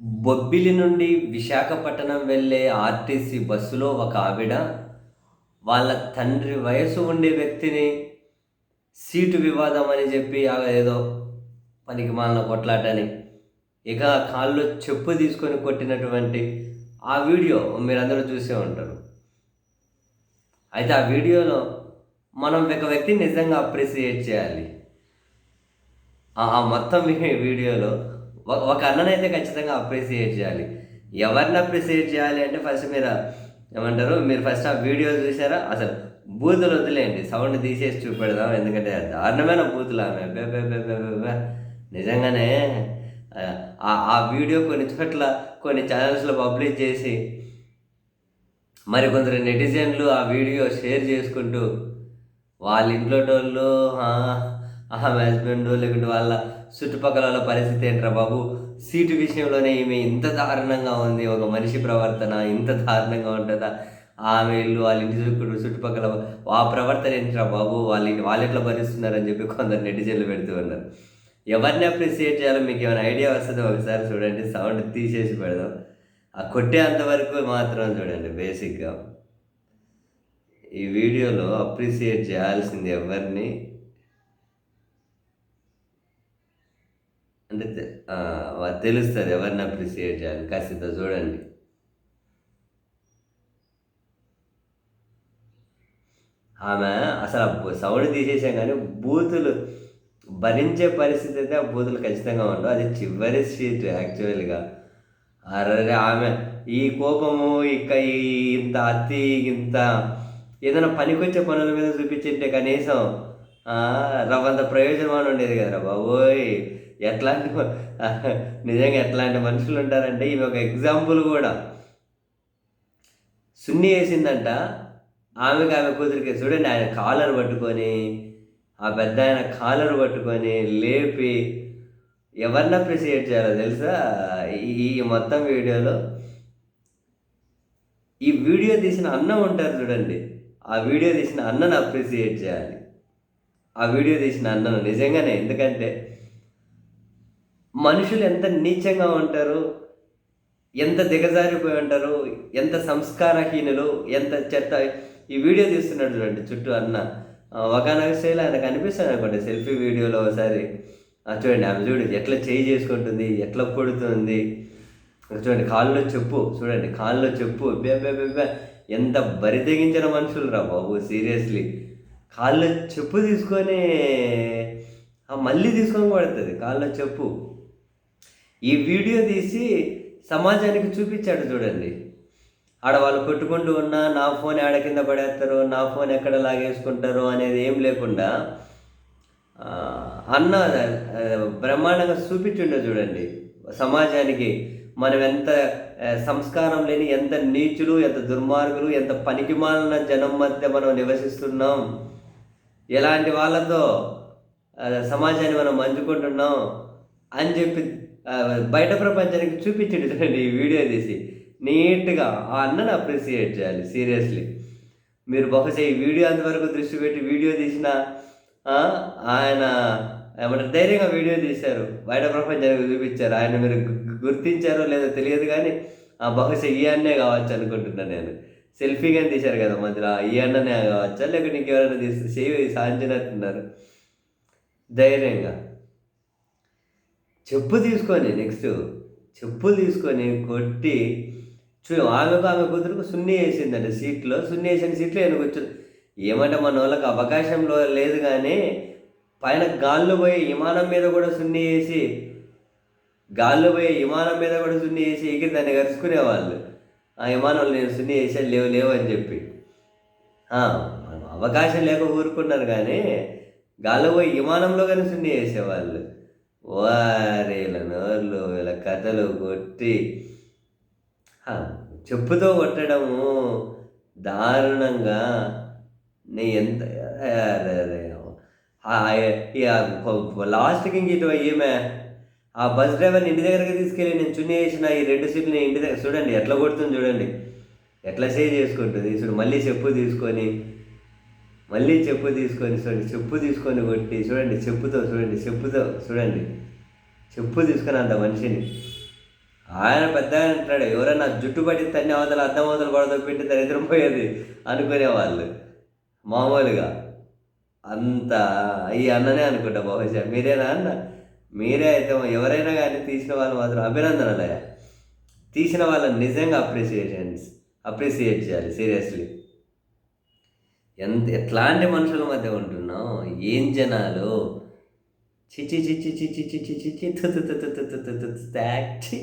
బొబ్బిలి నుండి విశాఖపట్నం వెళ్ళే ఆర్టీసీ బస్సులో ఒక ఆవిడ వాళ్ళ తండ్రి వయసు ఉండే వ్యక్తిని సీటు వివాదం అని చెప్పి ఏదో పనికి మాలిన కొట్లాటని ఇక కాళ్ళు చెప్పు తీసుకొని కొట్టినటువంటి ఆ వీడియో మీరందరూ చూసే ఉంటారు. అయితే ఆ వీడియోలో మనం ఒక వ్యక్తిని నిజంగా అప్రిసియేట్ చేయాలి. ఆ మొత్తం వీడియోలో ఒక- అన్ననైతే ఖచ్చితంగా అప్రిసియేట్ చేయాలి. ఎవరిని అప్రిసియేట్ చేయాలి అంటే ఫస్ట్ మీరు ఏమంటారు మీరు ఫస్ట్ ఆ వీడియో చూసారా? అసలు బూతులు వదిలేయండి. సౌండ్ తీసేసి చూపెడదాం. ఎందుకంటే దారుణమైన బూతులు ఆమె. బే బే బే బే నిజంగానే ఆ ఆ వీడియో కొన్ని చోట్ల కొన్ని ఛానల్స్లో పబ్లిష్ చేసి మరి కొందరు నెటిజన్లు ఆ వీడియో షేర్ చేసుకుంటూ వాళ్ళ ఇంట్లో వాళ్ళు ఆమె హస్బెండ్ లేకుంటే వాళ్ళ చుట్టుపక్కల వాళ్ళ పరిస్థితి ఏంట్రా బాబు? సీటు విషయంలోనే ఈమె ఇంత దారుణంగా ఉంది. ఒక మనిషి ప్రవర్తన ఇంత దారుణంగా ఉంటుందా? ఆమె ఇల్లు వాళ్ళ ఇంటి చుట్టుపక్కల ఆ ప్రవర్తన ఏంట్రా బాబు? వాళ్ళ ఇంటి వాళ్ళు ఎట్లా భరిస్తున్నారని చెప్పి కొందరు నెటిజన్లు పెడుతూ ఉన్నారు. ఎవరిని అప్రిసియేట్ చేయాలో మీకు ఏమైనా ఐడియా వస్తుందో ఒకసారి చూడండి. సౌండ్ తీసేసి పెడదాం. ఆ కొట్టేంత వరకు మాత్రం చూడండి బేసిక్గా ఈ వీడియోలో అప్రిసియేట్ చేయాల్సింది ఎవరిని అంటే తె- ఆ, వా- తెలుస్తుంది ఎవరిని అప్రిసియేట్ చేయాలి. కాస్త చూడండి. ఆమె అసలు సౌండ్ తీసేసాం కానీ బూతులు భరించే పరిస్థితి అయితే ఆ బూతులు ఖచ్చితంగా ఉండవు. అది చివరి సీట్ యాక్చువల్గా అరే ఆమె ఈ కోపము ఇక ఈ ఇంత అతి ఇంత ఏదైనా పనికొచ్చే పనుల మీద చూపించింటే కనీసం రవ్వంత ప్రయోజనం అని ఉండేది కదరా బాబోయ్. ఎట్లాంటి నిజంగా ఎట్లాంటి మనుషులు ఉంటారంటే ఇవి ఒక ఎగ్జాంపుల్ కూడా. సున్ని వేసిందంట ఆమెకి ఆమె కూతురికి చూడండి ఆయన కాలర్ పట్టుకొని ఆ పెద్ద ఆయన కాలర్ పట్టుకొని లేపి ఎవరిని అప్రిషియేట్ చేయాలో తెలుసా? ఈ మొత్తం వీడియోలో. ఈ వీడియో తీసిన అన్న ఉంటారు చూడండి. ఆ వీడియో తీసిన అన్నను అప్రిషియేట్ చేయాలి. ఆ వీడియో తీసిన అన్నను. నిజంగానే ఎందుకంటే మనుషులు ఎంత నీచంగా ఉంటారు ఎంత దిగజారిపోయి ఉంటారు ఎంత సంస్కారహీనులు ఎంత చెత్త. ఈ వీడియో తీస్తున్నాడు చూడండి చుట్టూ అన్న. ఒకనొక శైలి ఆయన అనిపిస్తుంది అనుకోండి సెల్ఫీ వీడియోలో ఒకసారి. ఆ, చూడండి ఆమె చూడండి ఎట్లా చేయి చేసుకుంటుంది ఎట్లా పొడుతుంది చూడండి కాళ్ళలో చెప్పు చూడండి కాళ్ళలో చెప్పు. బే బే బే. ఎంత బరి తెగించిన మనుషులు రా బాబు సీరియస్లీ. కాళ్ళలో చెప్పు తీసుకొని మళ్ళీ తీసుకొని పడుతుంది కాళ్ళలో చెప్పు. ఈ వీడియో తీసి సమాజానికి చూపించాడు చూడండి. ఆడవాళ్ళు కొట్టుకుంటూ ఉన్నా నా ఫోన్ ఆడ కింద పడేస్తారు నా ఫోన్ ఎక్కడ లాగేసుకుంటారు అనేది ఏం లేకుండా అన్న బ్రహ్మాండంగా చూపించుండే చూడండి. సమాజానికి మనం ఎంత సంస్కారం లేని ఎంత నీచులు ఎంత దుర్మార్గులు ఎంత పనికిమాలిన జనం మధ్య మనం నివసిస్తున్నాం. ఎలాంటి వాళ్ళతో సమాజాన్ని మనం మంచుకుంటున్నాం అని చెప్పి బయట ప్రపంచానికి చూపించండి చూడండి ఈ వీడియో తీసి నీట్గా ఆ అన్నను అప్రిసియేట్ చేయాలి సీరియస్లీ. మీరు బహుశా ఈ వీడియో అంతవరకు దృష్టి పెట్టి వీడియో తీసిన ఆయన ఏమంటారు ధైర్యంగా వీడియో తీశారు బయట ప్రపంచానికి చూపించారు ఆయన మీరు గుర్తించారో లేదో తెలియదు కానీ ఆ బహుశా ఈ అన్నే కావచ్చు అనుకుంటున్నాను నేను. సెల్ఫీ కానీ తీశారు కదా మధ్యలో. ఈ అన్ననే కావచ్చా? లేక నీకు ఎవరైనా తీసి చేయి సాధించినట్టున్నారు. ధైర్యంగా. చెప్పు తీసుకొని నెక్స్ట్ చెప్పులు తీసుకొని కొట్టి చూ ఆమెకు ఆమె కూతురుకు సున్ని వేసిందంటే సీట్లో. సున్ని వేసిన సీట్లో నేను కూర్చుని ఏమంటే మన వాళ్ళకి అవకాశంలో లేదు కానీ పైన గాల్లో పోయి విమానం మీద కూడా సున్ని వేసి గాల్లో పోయి విమానం మీద కూడా సున్ని వేసి ఎగిరి దాన్ని కరుచుకునేవాళ్ళు. ఆ విమానంలో నేను సున్ని వేసాను లేవు లేవు అని చెప్పి. మనం అవకాశం లేక ఊరుకున్నారు కానీ గాల్లో పోయి విమానంలో కానీ సున్ని వేసేవాళ్ళు వారేల నోర్లు వీళ్ళ కథలు కొట్టి. చెప్పుతో కొట్టడము దారుణంగా. నీ ఎంత ఆ, కొ- లాస్ట్కి ఇంక ఇటు ఈమె ఆ బస్ డ్రైవర్ని ఇంటి దగ్గరికి తీసుకెళ్ళి నేను చున్నీ వేసిన ఈ రెండు సీట్లు ఇంటి దగ్గర చూడండి ఎట్లా కొడుతుంది చూడండి. ఎట్లా సేవ్ చేసుకుంటుంది. చూడు మళ్ళీ చెప్పు తీసుకొని మళ్ళీ చెప్పు తీసుకొని చూడండి చెప్పు తీసుకొని కొట్టి చూడండి చెప్పుతో చూడండి చెప్పుతో చూడండి. చెప్పు తీసుకొని అంత మనిషిని. ఆయన పెద్దగా అంటాడు ఎవరైనా జుట్టు పట్టి తన్ని అవతల అద్దం అవతల పడదో పెట్టి దరిద్రం పోయేది అనుకునేవాళ్ళు. మామూలుగా. అంత ఈ అన్ననే అనుకుంటా బహుశా. మీరేనా అన్న? మీరే అయితే ఎవరైనా కానీ తీసిన వాళ్ళు మాత్రం అభినందనలే తీసిన వాళ్ళని నిజంగా అప్రిసియేషన్స్ అప్రిసియేట్ చేయాలి సీరియస్లీ ఎంత ఎట్లాంటి మనుషుల మధ్య ఉంటున్నాం ఏం జనాలు చిచి చిచి చిచి చిచి చిచి తుతు తుతు తుతు తుతు తుతు